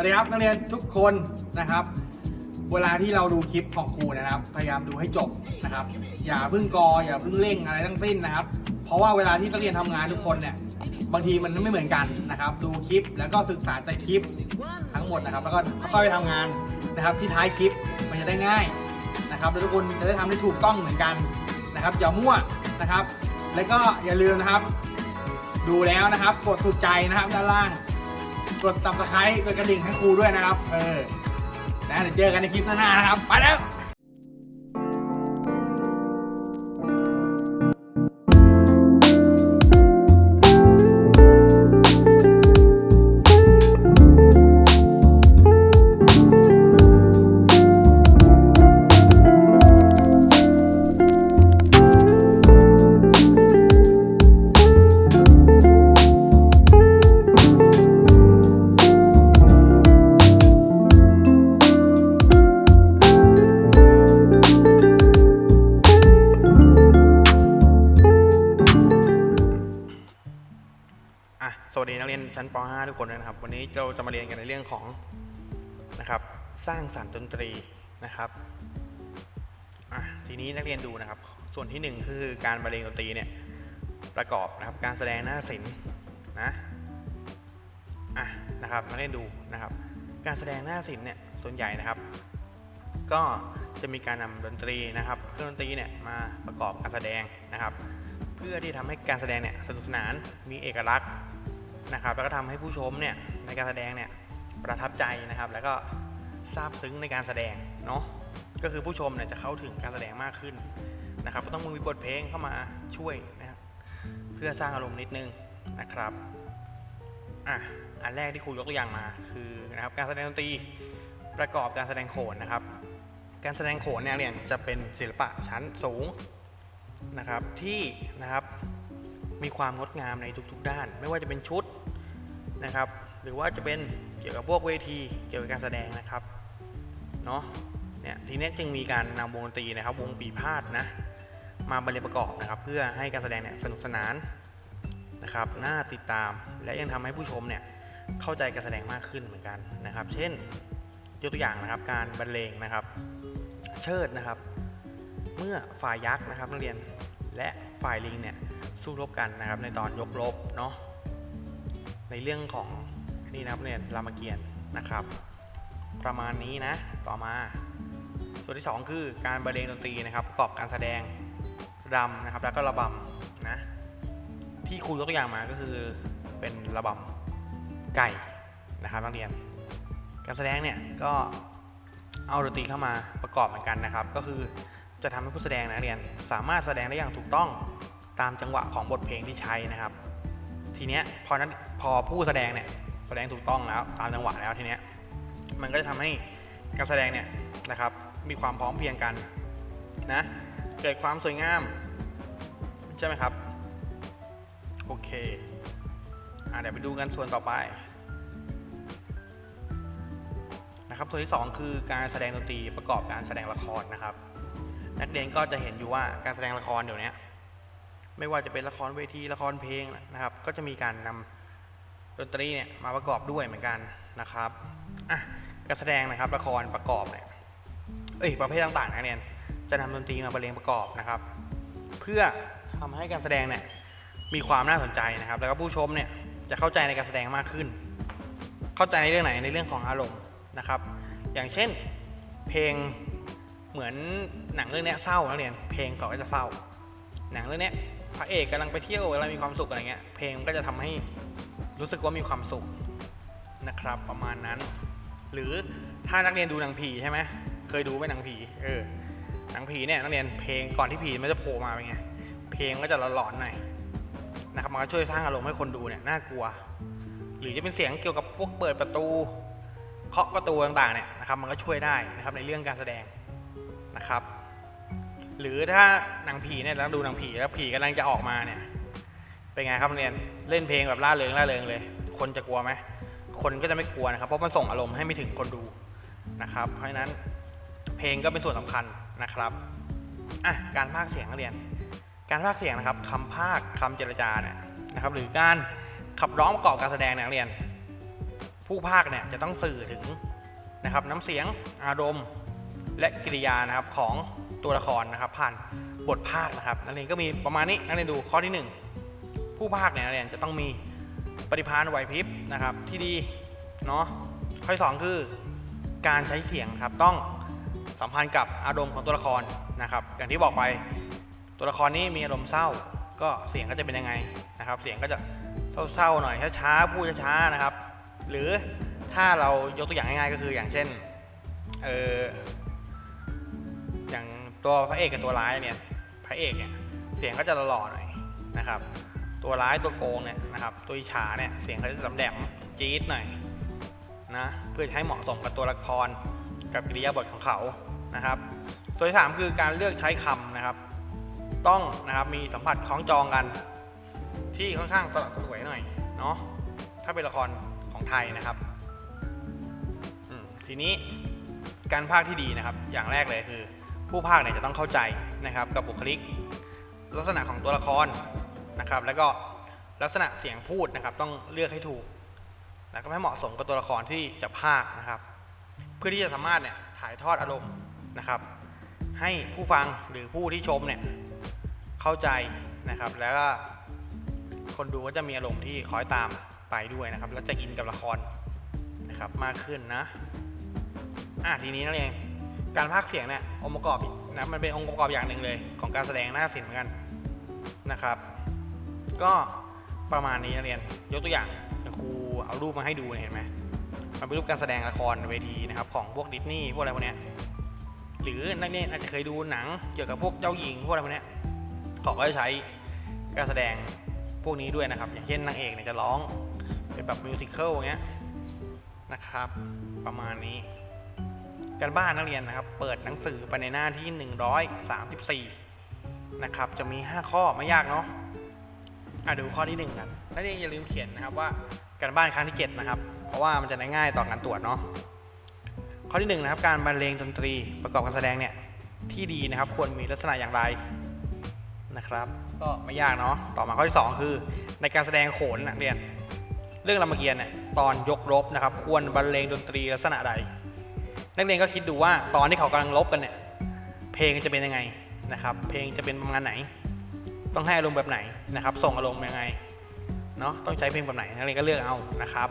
วัสดีครับนักเรียนทุกคนนะครับ เวลาที่เราดูคลิปของครูนะครับ พยายามดูให้จบนะครับ อย่าเพิ่งกออย่าเพิ่งเร่งอะไรทั้งสิ้นนะครับ เพราะว่าเวลาที่นักเรียนทำงานทุกคนเนี่ยบางทีมันไม่เหมือนกันนะครับ ดูคลิปแล้วก็ศึกษาจากคลิปทั้งหมดนะครับ แล้วก็ค่อยไปทำงานนะครับ ที่ท้ายคลิปมันจะได้ง่ายนะครับแล้วทุกคนจะได้ทำได้ถูกต้องเหมือนกันนะครับ อย่ามั่วนะครับ แล้วก็อย่าลืมนะครับ ดูแล้วนะครับ กดถูกใจนะครับด้านล่าง กดตับสไครต์กดกระดิ่งให้ครูด้วยนะครับ เออนะเดี๋ยวเจอกันในคลิปหน้านะครับ ไปแล้ว เรียนชั้นป .5 ทุกคนนะครับ วันนี้เราจะมาเรียนกันในเรื่องของนะครับสร้างสรรค์ดนตรีนะครับทีนี้นักเรียนดูนะครับ ส่วนที่หนึ่งคือการบรรเลงดนตรีเนี่ยประกอบนะครับการแสดงหน้าศิลป์นะอะนะครับนักเรียนดูนะครับ การแสดงหน้าศิลป์เนี่ยส่วนใหญ่นะครับ ก็จะมีการนำดนตรีนะครับเครื่องดนตรีเนี่ยมาประกอบการแสดงนะครับ เพื่อที่ทำให้การแสดงเนี่ยสนุกสนานมีเอกลักษณ์ นะครับ แล้วก็ทำให้ผู้ชมเนี่ยในการแสดงเนี่ยประทับใจนะครับ แล้วก็ซาบซึ้งในการแสดงเนาะก็คือผู้ชมเนี่ยจะเข้าถึงการแสดงมากขึ้นนะครับก็ต้องมีบทเพลงเข้ามาช่วยนะครับเพื่อสร้างอารมณ์นิดนึงนะครับอะอันแรกที่ครูยกตัวอย่างมาคือนะครับการแสดงดนตรีประกอบการแสดงโขนนะครับ การแสดงโขนเนี่ยเรียนจะเป็นศิลปะชั้นสูงนะครับที่นะครับมีความงดงามในทุกๆด้าน ไม่ว่าจะเป็นชุด นะครับ หรือว่าจะเป็นเกี่ยวกับพวกเวทีเกี่ยวกับการแสดงนะครับเนาะเนี่ยทีนี้จึงมีการนำวงดนตรีนะครับ วงปีพาดนะมาบรรเลงประกอบนะครับ เพื่อให้การแสดงเนี่ยสนุกสนานนะครับน่าติดตามและยังทำให้ผู้ชมเนี่ยเข้าใจการแสดงมากขึ้นเหมือนกันนะครับ เช่นยกตัวอย่างนะครับการบรรเลงนะครับ เชิดนะครับ เมื่อฝ่ายยักษ์นะครับนักเรียนและฝ่ายลิงเนี่ยสู้รบกันนะครับในตอนยกรบเนาะ ในเรื่องของนี่นะครับเนี่ยรามเกียรตินะครับ ประมาณนี้นะต่อมา ส่วนที่ 2 คือการบรรเลงดนตรีนะครับประกอบการแสดงรำนะครับแล้วก็ระบำนะที่ครูยกตัวอย่างมาก็คือเป็นระบำไก่นะครับนักเรียน การแสดงเนี่ยก็เอาดนตรีเข้ามาประกอบเหมือนกันนะครับ ก็คือจะทำให้ผู้แสดงนักเรียนสามารถแสดงได้อย่างถูกต้องตามจังหวะของบทเพลงที่ใช้นะครับ ทีเนี้ยพอนั้นพอผู้แสดงเนี่ยแสดงถูกต้องแล้วตามจังหวะแล้วทีเนี้ยมันก็จะทำให้การแสดงเนี่ยนะครับมีความพร้อมเพียงกันนะเกิดความสวยงาม ใช่ไหมครับ โอเคอะเดี๋ยวไปดูกันส่วนต่อไปนะครับส่วนที่สองคือการแสดงดนตรีประกอบการแสดงละครนะครับ นักเรียนก็จะเห็นอยู่ว่าการแสดงละครเดี๋ยวนี้ ไม่ว่าจะเป็นละครเวทีละครเพลงนะครับ ก็จะมีการนำดนตรีเนี่ยมาประกอบด้วยเหมือนกันนะครับอะการแสดงนะครับละครประกอบเนี่ยเอ้ยประเภทต่างๆนักเรียจะนำดนตรีมาบรรเลงประกอบนะครับ เพื่อทำให้การแสดงเนี่ยมีความน่าสนใจนะครับ แล้วก็ผู้ชมเนี่ยจะเข้าใจในการแสดงมากขึ้น เข้าใจในเรื่องไหนในเรื่องของอารมณ์นะครับ อย่างเช่นเพลงเหมือนหนังเรื่องเนี้ยเศร้านักเรียนเพลงเขาก็จะเศร้า หนังเรื่องเนี้ย ระเอกกำลังไปเที่ยวกำลังมีความสุขอะไรเงี้ย เพลงก็จะทำให้รู้สึกว่ามีความสุขนะครับ ประมาณนั้น หรือถ้านักเรียนดูหนังผีใช่ไหมเคยดูไหมหนังผี เออ หนังผีเนี่ยนักเรียนเพลงก่อนที่ผีมันจะโผล่มาเป็นไง เพลงก็จะหลอนๆหน่อยนะครับมันก็ช่วยสร้างอารมณ์ให้คนดูเนี่ยน่ากลัว หรือจะเป็นเสียงเกี่ยวกับพวกเปิดประตูเคาะประตูต่างๆเนี่ยนะครับมันก็ช่วยได้นะครับในเรื่องการแสดงนะครับ หรือถ้าหนังผีเนี่ยเราดูหนังผีแล้วผีกำลังจะออกมาเนี่ย เป็นไงครับเรียนเล่นเพลงแบบล่าเริงล่าเริงเลย คนจะกลัวไหมคนก็จะไม่กลัวนะครับ เพราะมันส่งอารมณ์ให้ไม่ถึงคนดูนะครับ เพราะฉะนั้นเพลงก็เป็นส่วนสำคัญนะครับอะการพากย์เสียงนักเรียน การพากย์เสียงนะครับคำพากย์คำเจรจาเนี่ยนะครับหรือการขับร้องประกอบการแสดงเนี่ยนักเรียนผผู้ภาคเนี่ยจะต้องสื่อถึงนะครับน้ำเสียงอารมณ์และกิริยานะครับของ ตัวละครนะครับ ผ่านบทภาคนะครับนักเรียนก็มีประมาณนี้นักเรียนดูข้อที่หนึ่งผู้ภาคเนี่ยนักเรียนจะต้องมีปฏิภาณไหวพริบนะครับ ที่ดีเนาะข้อที่สองคือการใช้เสียงครับต้องสัมพันธ์กับอารมณ์ของตัวละครนะครับ อย่างที่บอกไปตัวละครนี้มีอารมณ์เศร้า ก็เสียงก็จะเป็นยังไงนะครับ เสียงก็จะเศร้าๆหน่อยช้าๆพูดช้าๆนะครับ หรือถ้าเรายกตัวอย่างง่ายๆก็คืออย่างเช่นเออ ตัวพระเอกกับตัวร้ายเนี่ยพระเอกเนี่ยเสียงก็จะหล่อหน่อยนะครับ ตัวร้ายตัวโกงเนี่ยนะครับ ตัวอิจฉาเนี่ยเสียงเขาจะลำแดมจี๊ดหน่อยนะเพื่อให้เหมาะสมกับตัวละครกับกิริยาบทของเขานะครับ ส่วนที่สามคือการเลือกใช้คำนะครับ ต้องนะครับมีสัมผัสคล้องจองกัน ที่ค่อนข้างสละสวยหน่อยเนาะถ้าเป็นละครของไทยนะครับทีนี้การพากย์ที่ดีนะครับ อย่างแรกเลยคือ ผู้พากย์เนี่ยจะต้องเข้าใจนะครับกับบุคลิก ลักษณะของตัวละครนะครับ แล้วก็ลักษณะเสียงพูดนะครับ ต้องเลือกให้ถูกแล้วก็ให้เหมาะสมกับตัวละครที่จะพากย์นะครับ เพื่อที่จะสามารถเนี่ยถ่ายทอดอารมณ์นะครับ ให้ผู้ฟังหรือผู้ที่ชมเนี่ยเข้าใจนะครับ แล้วก็คนดูก็จะมีอารมณ์ที่คอยตามไปด้วยนะครับ แล้วจะอินกับละครนะครับมากขึ้นนะอะทีนี้นั่นเอง การพากเสียงเนี่ยองค์ประกอบนะมันเป็นองค์ประกอบอย่างหนึ่งเลย ของการแสดงหน้าศิลป์เหมือนกันนะครับ ก็ประมาณนี้นักเรียนยกตัวอย่างอย่างครูเอารูปมาให้ดูเนี่ยเห็นไหมมันเป็นรูปการแสดงละครเวทีนะครับของพวกดิสนีย์พวกอะไรพวกเนี้ยหรือนักเรียนอาจจะเคยดูหนังเกี่ยวกับพวกเจ้าหญิงพวกอะไรพวกเนี้ยเขาก็จะใช้การแสดงพวกนี้ด้วยนะครับ อย่างเช่นนางเอกเนี่ยจะร้องเป็นแบบมิวสิควลอย่างเงี้ยนะครับ ประมาณนี้ การบ้านนักเรียนนะครับ เปิดหนังสือไปในหน้าที่ 134 นะครับ จะมี 5 ข้อไม่ยากเนาะอะดูข้อที่ 1 กันนักเรียนอย่าลืมเขียนนะครับว่าการบ้านครั้งที่ 7 นะครับ เพราะว่ามันจะได้ง่ายต่อการตรวจเนาะข้อที่ 1 นะครับ การบรรเลงดนตรีประกอบการแสดงเนี่ยที่ดีนะครับควรมีลักษณะอย่างไรนะครับ ก็ไม่ยากเนาะต่อมาข้อที่ 2 คือในการแสดงโขนนักเรียน เรื่องรามเกียรติ์เนี่ยตอนยกรบนะครับ ควรบรรเลงดนตรีลักษณะใด นักเรียนก็คิดดูว่าตอนที่เขากำลังลบกันเนี่ยเพลงจะเป็นยังไงนะครับ เพลงจะเป็นประมาณไหน ต้องให้อารมณ์แบบไหนนะครับ ส่งอารมณ์ยังไงเนาะต้องใช้เพลงแบบไหนนักเรียนก็เลือกเอานะครับ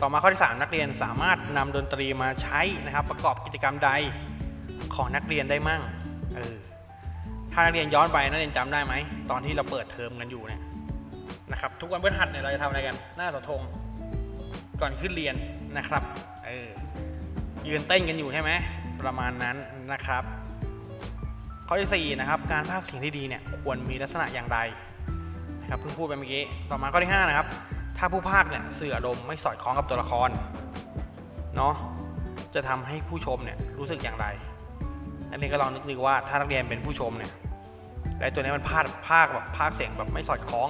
ต่อมาข้อที่ 3 นักเรียนสามารถนำดนตรีมาใช้นะครับ ประกอบกิจกรรมใดของนักเรียนได้มั่งเออถ้านักเรียนย้อนไปนักเรียนจำได้ไหมตอนที่เราเปิดเทอมกันอยู่เนี่ยนะครับ ทุกวันพฤหัสเนี่ยเราจะทำอะไรกัน หน้าเสาธงก่อนขึ้นเรียนนะครับ ยืนเต้นกันอยู่ใช่ไหมประมาณนั้นนะครับ ข้อที่4นะครับการพากย์เสียงที่ดีเนี่ยควรมีลักษณะอย่างไรนะครับเพิ่งพูดไปเมื่อกี้ต่อมาข้อที่5นะครับถ้าผู้พากย์เนี่ยสื่ออารมณ์ไม่สอดคล้องกับตัวละครเนาะจะทำให้ผู้ชมเนี่ยรู้สึกอย่างไรนักเรียนก็ลองนึกดูว่าถ้านักเรียนเป็นผู้ชมเนี่ยและตัวนี้มันพากย์พากย์แบบพากย์เสียงแบบไม่สอดคล้อง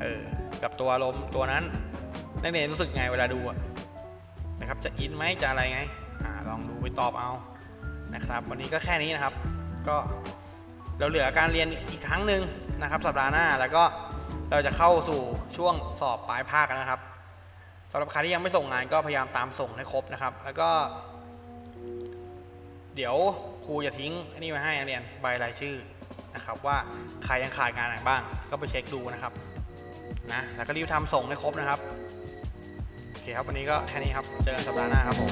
เออกับตัวอารมณ์ตัวนั้นนักเรียนรู้สึกไงเวลาดูอะ นะครับ จะอินไหมจะอะไรไงอ่าลองดูไปตอบเอานะครับ วันนี้ก็แค่นี้นะครับ ก็เราเหลือการเรียนอีกครั้งหนึ่งนะครับ สัปดาห์หน้าแล้วก็เราจะเข้าสู่ช่วงสอบปลายภาคกันนะครับสำหรับใครที่ยังไม่ส่งงานก็พยายามตามส่งให้ครบนะครับ แล้วก็ เดี๋ยวครูจะทิ้งอันนี้ไว้ให้นักเรียนใบรายชื่อนะครับ ว่าใครยังขาดงานไหนบ้าง ก็ไปเช็คดูนะครับนะแล้วก็รีบทำส่งให้ครบนะครับ เคครับ วันนี้ก็แค่นี้ครับ เจอกันสัปดาห์หน้าครับผม